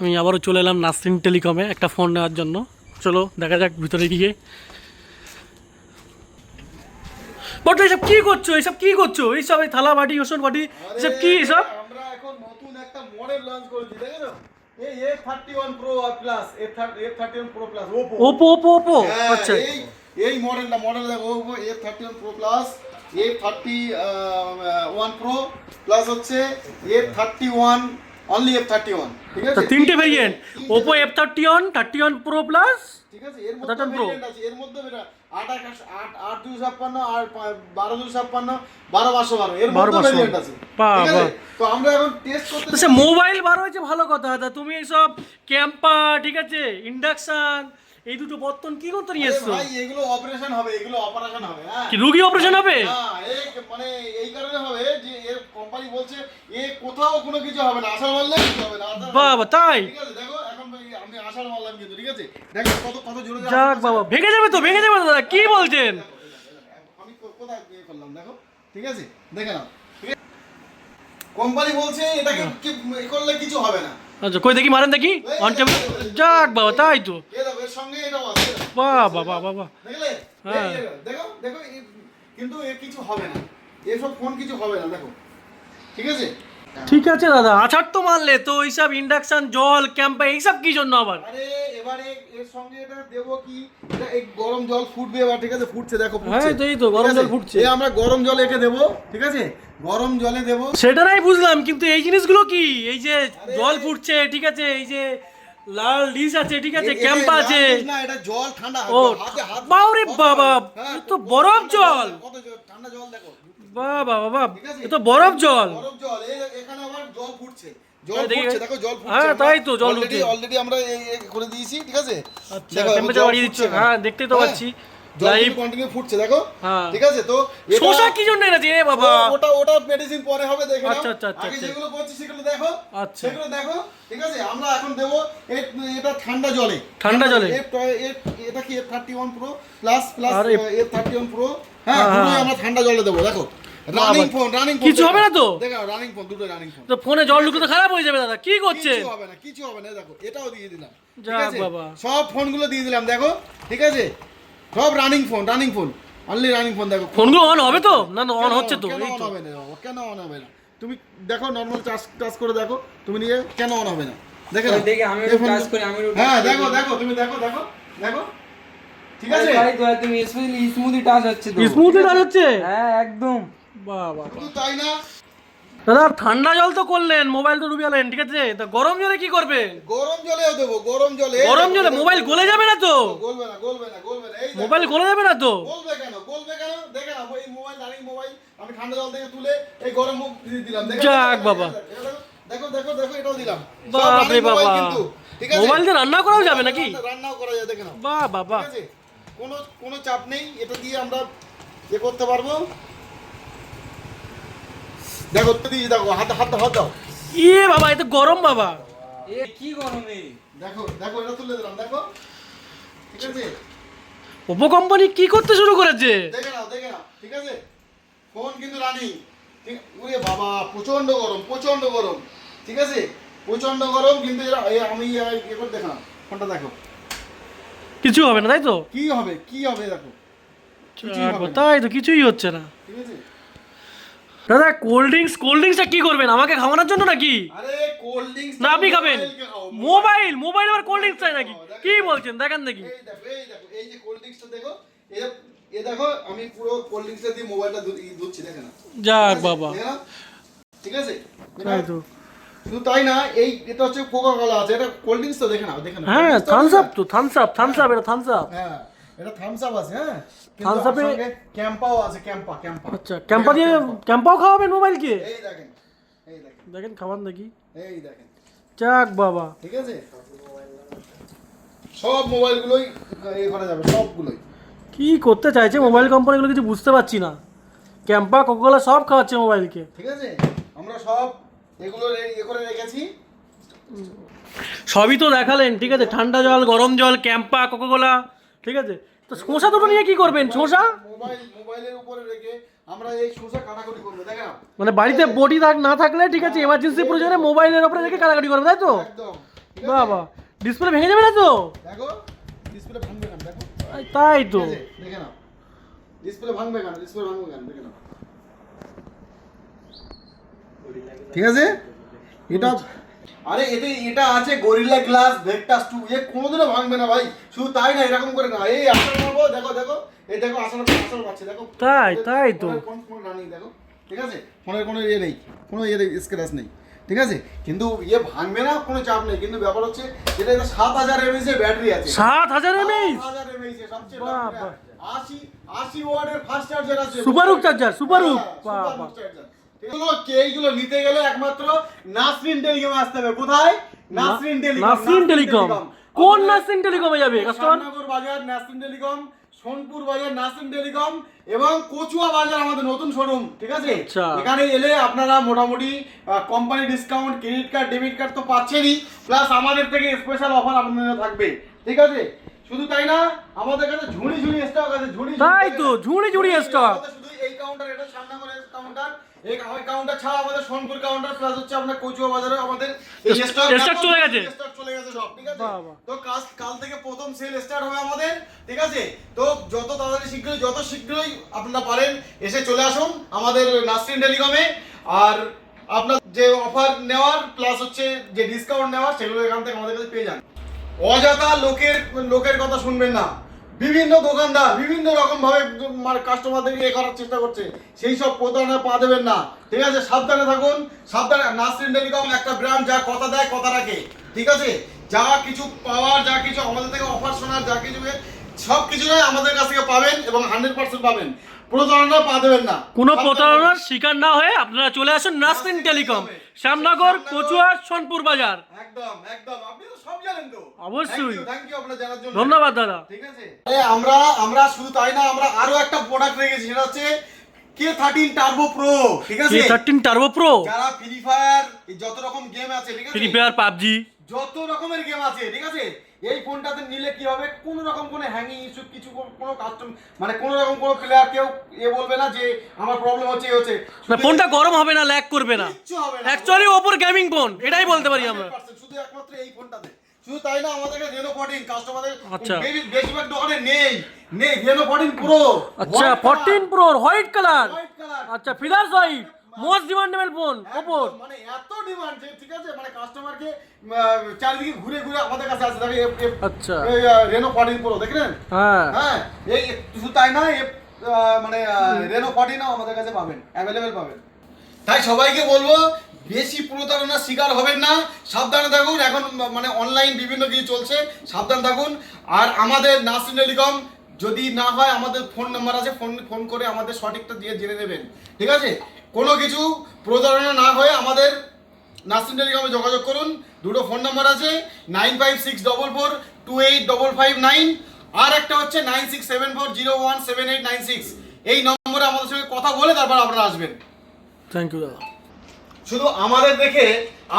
আমি আবারও চলে এলাম নাসরিন টেলিকমে একটা ফোন নেওয়ার জন্য। চলো দেখা যাক ভিতরে গিয়ে। বট এসব কি করছ? এসব কি করছ? এইসব এই থালা বাটি ওষুধ বাটি এসব কি এসব? আমরা এখন নতুন একটা মডেল লঞ্চ করেছি এই আচ্ছা। এই এই মডেলটা মডেল দেখো Oppo A thirty one pro plus A thirty one pro plus হচ্ছে A thirty one only F thirty one ঠিক আছে? তিনটে variant Oppo F thirty one thirty one pro plus ঠিক আছে? এর মধ্যে 31 আছে। এর মধ্যে বেটা আট আকাশ আট আট দুই ছাপ্পান্ন আর বারো দুই ছাপ্পান্ন বারো পাঁচশো বারো। এর বারো মধ্যে ভেরিয়েন্ট আছে। তো আমরা এখন টেস্ট করতে আচ্ছা মোবাইল বার হয়েছে ভালো কথা। দাদা তুমি এইসব ক্যাম্পা ঠিক আছে? ইন্ডাকশন এই দুটো বর্তন কি করতে নিয়ে এসছো ভাই এগুলো অপারেশন হবে এগুলো অপারেশন হবে হ্যাঁ। কি রুগী অপারেশন হবে? হ্যাঁ, এই মানে এই কারণে হবে যে এর কোম্পানি বলছে এ কোথাও কোনো কিছু হবে না আসার মারলে কিছু হবে না বাবা তাই? ঠিক আছে দেখো এখন আমি আসার মারলাম কিন্তু ঠিক আছে? দেখো কত কত জোরে যাক বাবা ভেঙে যাবে তো ভেঙে যাবে দাদা কি বলছেন? আমি কোথায় ইয়ে করলাম দেখো ঠিক আছে? দেখে নাও কোম্পানি বলছে এটাকে করলে কিছু হবে না। আচ্ছা কই দেখি মারেন দেখি অন যাক বাবা তাই তো। সঙ্গে এটাও আছে। বাহ বাবা বাবা দেখলে? হ্যাঁ। দেখো, দেখো কিন্তু এর কিছু হবে না। এসব ফোন কিছু হবে না দেখো। ঠিক আছে? ঠিক আছে দাদা। আছাড় তো মারলে তো এইসব ইন্ডাকশন জল ক্যাম্পা এইসব কি জন্য আবার? আরে এবারে এর সঙ্গে এটা দেবো কি? এটা এই গরম জল ফুটবে এবার ঠিক আছে? ফুটছে দেখো ফুটছে। হ্যাঁ, তো এই তো, গরম জল ফুটছে। আমরা গরম জল একে দেবো ঠিক আছে? গরম জলে দেবো। সেটা নাই বুঝলাম কিন্তু এই জিনিসগুলো কি? এই যে জল ফুটছে ঠিক আছে? এই যে লাল ডিশ আছে ঠিক আছে ক্যাম্প আছে। না এটা জল ঠান্ডা ও বাউরে বাবা হ্যাঁ, এ তো বরফ জল কত জল ঠান্ডা জল দেখো। বাবা বাবা এ তো বরফ জল। গরম জল এখানে আবার জল ফুটছে। জল হ্যাঁ, ফুটছে দেখো জল ফুটছে হ্যাঁ, তাই তো, জল ফুটছে। অলরেডি আমরা এই এই করে দিয়েছি ঠিক আছে? আচ্ছা টেম্পারেচার বাড়িয়ে দিচ্ছি। হ্যাঁ দেখতেই তো হ্যাঁ, পাচ্ছি। কন্টিনিউ ফুটছে দেখো। হ্যাঁ। ঠিক আছে তো শোষা কি জন্য এনেছে? এ বাবা। ওটা ওটা মেডিসিন পরে হবে দেখে আচ্ছা, আচ্ছা, আচ্ছা, আগে আচ্ছা। যেগুলো করছি সেগুলো দেখো। আচ্ছা। সেগুলো দেখো ঠিক আছে? আমরা এখন দেবো এটা ঠান্ডা জলে। ঠান্ডা জলে? এ- এ- এটা কি F thirty one pro plus plus F thirty one pro হ্যাঁ দুটোই। আমরা ঠান্ডা জলে দেবো দেখো। রানিং ফোন রানিং ফোন কিছু হবে না তো? দেখো রানিং ফোন দুটো রানিং ফোন তো ফোনে জল ঢুকে তো খারাপ হয়ে যাবে দাদা। কি করছে কিছু হবে না কিছু হবে না দেখো এটাও দিয়ে দিলাম। ঠিক যাক আছে? বাবা। সব ফোনগুলো দিয়ে দিলাম দেখো। ঠিক আছে? সব running phone running phone only running phone দেখো। ফোনগুলো অন হবে তো? না না অন হচ্ছে তো? কেন এই তো। হবে না? কেন অন হবে না? তুমি দেখো নর্মাল চার্জ টাচ করে দেখো। তুমি নিয়ে কেন অন হবে না? দেখো। দেখি, আমি ফোন- করি, touch হ্যাঁ দেখো দেখো তুমি দেখো দেখো দেখো। ঠিক আছে? তাই তো তুমি স্পেশালি স্মুদি টাচ হচ্ছে তো। স্মুথলি টাচ হচ্ছে? হ্যাঁ একদম। বাবা। শুধু তাই না দাদা ঠান্ডা জল তো করলেন মোবাইল তো ডুবিয়ালেন ঠিক আছে? তা গরম জলে কি করবে? গরম জলেও দেবো গরম জলে। গরম জলে মোবাইল গলে যাবে না তো? গলবে না গলবে না গলবে না এই মোবাইল গলে যাবে না তো? বলবে কেন? বলবে কেন? দেখে না এই মোবাইল মোবাইল আমি ঠান্ডা জল থেকে তুলে এই গরম মুখ দিয়ে দিলাম। দেখো, যাক বাবা। দেখো দেখো দেখো এটাও দিলাম। running mobile বাবা? মোবাইল দিয়ে রান্না করাও যাবে নাকি? রান্না- রান্নাও করা যায় দেখে নাও। বা বাবা কোনো কোনো চাপ নেই এটা দিয়ে আমরা ইয়ে করতে পারব। দেখো দিয়ে দেখো হাত হাত হাত দাও। ইয়ে বাবা এ তো গরম বাবা। এ কি গরমে দেখো দেখো এটা তুলে দিলাম দেখো। ঠিক আছে? ওপো কোম্পানি কি করতে শুরু করেছে? দেখে নাও দেখে নাও ঠিক আছে? ফোন কিন্তু রানিং। ঠিক ওরে বাবা প্রচণ্ড গরম প্রচণ্ড গরম। ঠিক আছে? প্রচণ্ড গরম কিন্তু এ আমি ইয়ে করে দেখা ফোনটা দেখো। কিছু হবে না তাই তো? কি হবে কি হবে দেখো। কিছুই হবে তাই তো কিছুই হচ্ছে না। ঠিক আছে? দাদা কোল্ড ড্রিঙ্কস কোল্ড ড্রিঙ্কসটা কি করবেন? আমাকে খাওয়ানোর জন্য নাকি? আরে কোল্ড ড্রিঙ্কস না আপনি খাবেন। মোবাইল মোবাইল আবার কোল্ড ড্রিঙ্কস চাই নাকি? কি বলছেন? দেখেন দেখি। এই দেখো এই দেখো এই যে কোল্ড ড্রিঙ্কসটা দেখো এ এ দেখো আমি পুরো কোল্ড ড্রিঙ্কসটা দিয়ে মোবাইলটা ধুচ্ছি দেখে না যাক বাবা। ঠিক আছে? তাই তো। শুধু তাই না এই এটা হচ্ছে কোকা কোলা আছে এটা কোল্ড ড্রিঙ্কস তো দেখে নাও দেখে নাও। হ্যাঁ থামস আপ তো থামস আপ থামস আপ এটা থামস আপ হ্যাঁ। এটা থামস আপ আছে হ্যাঁ? up এ- ক্যাম্পাও আছে ক্যাম্পা ক্যাম্পা আচ্ছা ক্যাম্পা দিয়ে ক্যাম্পাও খাওয়াবেন মোবাইলকে এই দেখেন এই দেখেন। দেখেন খাওয়ান দেখি। এই দেখেন। যাক বাবা। ঠিক আছে? সব মোবাইলগুলোই এ করা যাবে সবগুলোই। কি করতে চাইছে মোবাইল কোম্পানিগুলো কিছু বুঝতে পারছি না। ক্যাম্পা কোকোলা সব খাওয়াচ্ছে মোবাইলকে ঠিক আছে? আমরা সব এগুলো ইয়ে করে রেখেছি। সবই তো দেখালেন ঠিক আছে? ঠান্ডা জল গরম জল ক্যাম্পা কোকোলা ঠিক আছে? তো শসা দুটো নিয়ে কি করবেন? শসা মোবাইল মোবাইলের উপরে রেখে আমরা এই শসা কাটাকুটি করব দেখেন মানে বাড়িতে বডি থাক না থাকলে ঠিক আছে এমার্জেন্সি প্রয়োজনে মোবাইলের উপরে রেখে কাটাকাটি করবে তাই তো? বাবা ডিসপ্লে ভেঙে যাবে না তো? দেখো ডিসপ্লে ভাঙবে কেন? দেখো। তাই তো? দেখে নাও। ডিসপ্লে ভাঙবে কেন? ডিসপ্লে ভাঙবে কেন? দেখে নাও। ঠিক আছে? এটা আরে এতে এটা আছে গরিলা গ্লাস ভেক্টাস টু এ কোনোদিনও ভাঙবে না ভাই। শুধু তাই না এরকম করে না। এই আসার মারবো দেখো দেখো। এই দেখো আসার আসার পাচ্ছে দেখো। তাই, তাই তো। কোন রানিং দেখো। ঠিক আছে? ফোনের কোনো ইয়ে নেই কোনো ইয়ে স্ক্র্যাচ নেই। ঠিক আছে? কিন্তু ইয়ে ভাঙবে না কোনো চাপ নেই। কিন্তু ব্যাপার হচ্ছে এটা এটা সাত হাজার এমএইচ এর ব্যাটারি আছে। সাত হাজার এমএইচ হাজার এমএইচ সবচেয়ে। আশি আশি ওয়াটের ফাস্ট চার্জার আছে। Hook charger, super hook। এগুলো এইগুলো নিতে গেলে একমাত্র নাসরিন টেলিকম আসতে হবে। কোথায়? Nasrin telecom Nasrin telecom. কোন নাসরিন টেলিকমে যাবে? কাস্টমার? শ্যামনগর বাজার নাসরিন টেলিকম সোনপুর বাজার নাসরিন টেলিকম এবং কচুয়া বাজার আমাদের নতুন শোরুম ঠিক আছে? আচ্ছা। এখানে এলে আপনারা মোটামুটি company discount credit card debit card তো পাচ্ছেনই। প্লাস আমাদের থেকে স্পেশাল অফার আপনাদের থাকবে ঠিক আছে? শুধু তাই না আমাদের কাছে ঝুড়ি ঝুড়ি স্টক আছে ঝুড়ি তাই তো, ঝুড়ি ঝুড়ি stock। শুধু এই কাউন্টার এটা শ্যামনগরের কাউন্টার এই ওই কাউন্টার ছাড়া আমাদের সোনপুর কাউন্টার প্লাস হচ্ছে আপনার কচুয়া বাজারে আমাদের স্টক চলে গেছে। স্টক চলে গেছে সব ঠিক আছে? বাহ, বাহ। তো কাল কাল থেকে প্রথম সেল স্টার্ট হবে আমাদের ঠিক আছে? তো যত তাড়াতাড়ি শীঘ্রই যত শীঘ্রই আপনারা পারেন এসে চলে আসুন আমাদের নাসরিন টেলিকমে আর আপনার যে অফার নেওয়ার প্লাস হচ্ছে যে ডিসকাউন্ট নেওয়ার সেগুলো এখান থেকে আমাদের কাছে পেয়ে যান। অযথা লোকের লোকের কথা শুনবেন না। বিভিন্ন দোকানদার বিভিন্ন রকম ভাবে মানে কাস্টমারদের ইয়ে করার চেষ্টা করছে। সেই সব প্রতারণা পা দেবেন না। ঠিক আছে? সাবধানে থাকুন। সাবধানে নাসরিন টেলিকম একটা ব্র্যান্ড যা কথা দেয়, কথা রাখে। ঠিক আছে? যা কিছু পাওয়ার, যা কিছু আমাদের থেকে অফার শোনার, যা কিছু সব কিছুই আমাদের কাছ থেকে পাবেন এবং হান্ড্রেড পার্সেন্ট পাবেন। প্রতারণা পা দেবেন না। কোনো প্রতারণার শিকার না হয়ে আপনারা চলে আসুন নাসরিন টেলিকম শ্যামনগর কচুয়া সোনপুর বাজার। একদম একদম। আপনি তো সব জানেন তো। অবশ্যই। থ্যাংক ইউ আপনার জানার জন্য। ধন্যবাদ দাদা। ঠিক আছে? আমরা আমরা শুধু তাই না আমরা আরও একটা প্রোডাক্ট রেখেছি সেটা হচ্ছে কে থার্টিন টার্বো প্রো ঠিক আছে? কে থার্টিন টার্বো প্রো যারা ফ্রি ফায়ার যত রকম গেম আছে ঠিক আছে? Free Fire PUBG. যত রকমের গেম আছে ঠিক আছে? এই ফোনটাতে নিলে কি হবে? কোনো রকম কোনো হ্যাঙ্গিং ইস্যু কিছু কোনো কাস্টম মানে কোনো রকম কোনো প্লেয়ার কেউ এ বলবে না যে আমার প্রবলেম হচ্ছে এই হচ্ছে। না ফোনটা গরম হবে না ল্যাগ করবে না। কিচ্ছু হবে না। অ্যাকচুয়ালি ওপর গেমিং ফোন এটাই বলতে পারি আমরা। শুধু একমাত্র এই ফোনটাতে। শুধু তাই না আমাদের রেনো ফোর্টিন কাস্টমারদের। বেশিরভাগ দোকানে নেই। নেই রেনো ফোর্টিন প্রো আচ্ছা fourteen pro white colour white colour আচ্ছা filler white most demandable phone একদম, মানে এত ডিমান্ড যে ঠিক আছে? মানে কাস্টমারকে চারিদিকে ঘুরে ঘুরে আমাদের কাছে আসে। এ- আচ্ছা। এই রেনো ফোর্টিন প্রো দেখলেন? হ্যাঁ। হ্যাঁ এই শুধু তাই না মানে রেনো ফোর্টিনও আমাদের কাছে পাবেন অ্যাভেলেবেল পাবেন। তাই সবাইকে বলব বেশি প্রতারণার শিকার হবেন না। সাবধানে থাকুন এখন মানে অনলাইন বিভিন্ন কিছু চলছে সাবধান থাকুন। আর আমাদের নাসরিন টেলিকম যদি না হয় আমাদের ফোন নাম্বার আছে ফোন ফোন করে আমাদের সঠিকটা দিয়ে জেনে নেবেন। ঠিক আছে? কোনো কিছু প্রতারণা না হয়ে আমাদের নার্সিং টেলিগ্রামে যোগাযোগ করুন। দুটো ফোন নাম্বার আছে nine five six double four two eight double five nine আর একটা হচ্ছে nine six seven four zero one seven eight nine six. এই নম্বরে আমাদের সঙ্গে কথা বলে তারপর আপনারা আসবেন। থ্যাংক ইউ দাদা। শুধু আমাদের দেখে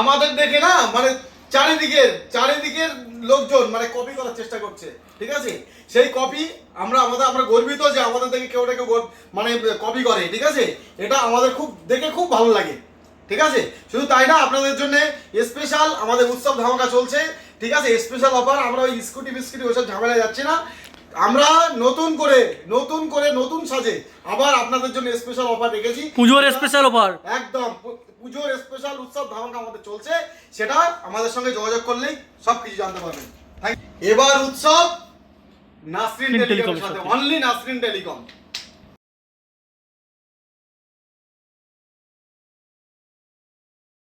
আমাদের দেখে না মানে চারিদিকের চারিদিকের লোকজন মানে কপি করার চেষ্টা করছে ঠিক আছে? সেই কপি আমরা আমাদের আমরা গর্বিত যে আমাদের থেকে কেউ না কেউ মানে কপি করে ঠিক আছে? এটা আমাদের খুব দেখে খুব ভালো লাগে ঠিক আছে? শুধু তাই না আপনাদের জন্য স্পেশাল আমাদের উৎসব ধামাকা চলছে ঠিক আছে? স্পেশাল অফার আমরা ওই স্কুটি বিস্কুটি ওইসব ঝামেলা যাচ্ছি না। আমরা নতুন করে নতুন করে নতুন সাজে আবার আপনাদের জন্য স্পেশাল অফার রেখেছি। পুজোর স্পেশাল অফার একদম পুজোর স্পেশাল উৎসব ধামাকা আমাদের চলছে সেটা আমাদের সঙ্গে যোগাযোগ করলেই সব কিছু জানতে পারবেন। এবার উৎসব নাসরিন সাথে সাথে। Only Nasrin telecom